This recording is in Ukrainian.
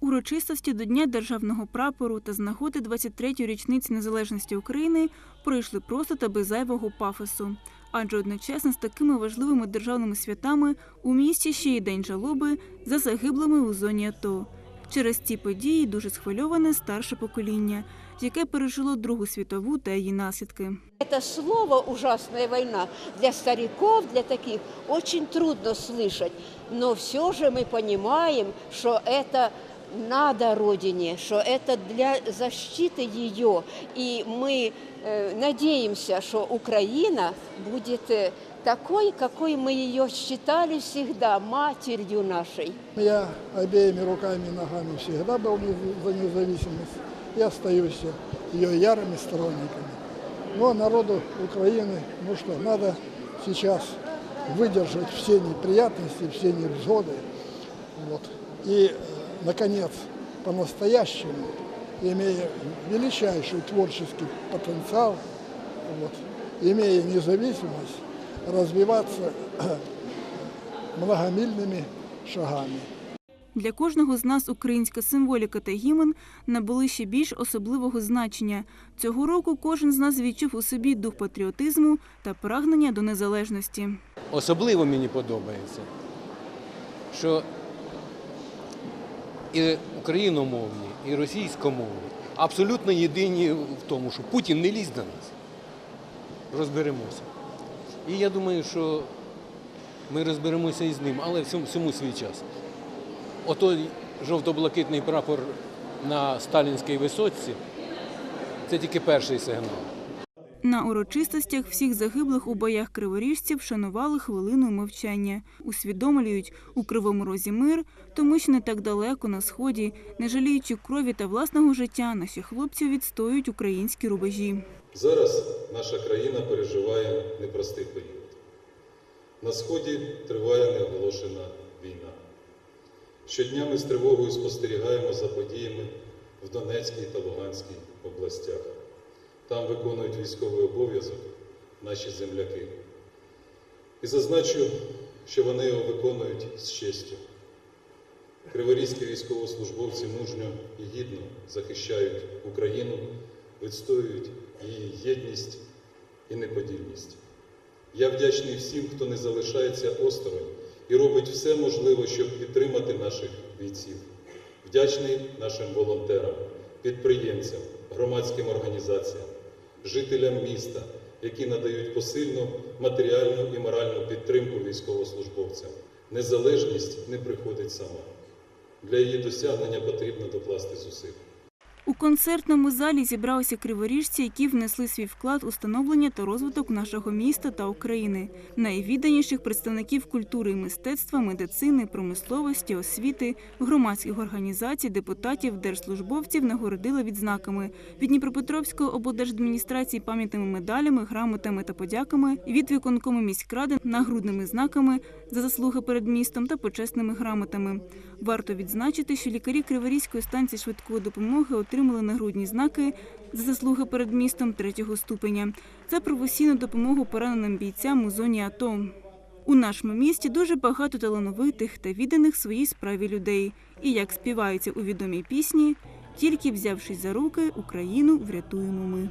Урочистості до Дня державного прапору та з нагоди 23-ї річниці незалежності України пройшли просто та без зайвого пафосу. Адже одночасно з такими важливими державними святами у місті ще й день жалоби за загиблими у зоні АТО. Через ці події дуже схвильоване старше покоління, яке пережило Другу світову та її наслідки. Это слово «ужасная война» для стариков, для таких, очень трудно слышать. Но все же мы понимаем, что это надо Родине, что это для защиты ее. И мы э, надеемся, что Украина будет э, такой, какой мы ее считали всегда, матерью нашей. Я обеими руками и ногами всегда был за независимость и остаюсь ее ярыми сторонниками. Но народу Украины, ну что, надо сейчас выдержать все неприятности, все невзгоды. Вот. И, э, наконец, по-настоящему, имея величайший творческий потенциал, вот, имея независимость, развиваться многомильными шагами. Для кожного з нас українська символіка та гімн набули ще більш особливого значення. Цього року кожен з нас відчув у собі дух патріотизму та прагнення до незалежності. Особливо мені подобається, що і україномовні, і російськомовні абсолютно єдині в тому, що Путін не лізь до нас. Розберемося. І я думаю, що ми розберемося із ним, але всьому, всьому свій час. Отой жовто-блакитний прапор на сталінській висотці це тільки перший сигнал. На урочистостях всіх загиблих у боях криворіжців шанували хвилиною мовчання, усвідомлюють у кривому розі мир, тому що не так далеко на сході, не жаліючи крові та власного життя, наші хлопці відстоюють українські рубежі. Зараз наша країна переживає непростий період. На сході триває неоголошена війна. Щодня ми з тривогою спостерігаємо за подіями в Донецькій та Луганській областях. Там виконують військовий обов'язок наші земляки. І зазначу, що вони його виконують з честю. Криворізькі військовослужбовці мужньо і гідно захищають Україну, відстоюють її єдність і неподільність. Я вдячний всім, хто не залишається осторонь і робить все можливе, щоб підтримати наших бійців. Вдячний нашим волонтерам, підприємцям, громадським організаціям, жителям міста, які надають посильну матеріальну і моральну підтримку військовослужбовцям. Незалежність не приходить сама. Для її досягнення потрібно докласти зусиль. У концертному залі зібралися криворіжці, які внесли свій вклад у становлення та розвиток нашого міста та України, найвідданіших представників культури і мистецтва, медицини, промисловості, освіти, громадських організацій, депутатів, держслужбовців нагородили відзнаками від Дніпропетровської облдержадміністрації пам'ятними медалями, грамотами та подяками, від виконкому міськради нагрудними знаками за заслуги перед містом та почесними грамотами. Варто відзначити, що лікарі Криворізької станції швидкої допомоги отримали нагрудні знаки за заслуги перед містом третього ступеня за професійну допомогу пораненим бійцям у зоні АТО. У нашому місті дуже багато талановитих та відданих своїй справі людей. І як співаються у відомій пісні, тільки взявшись за руки, Україну врятуємо ми.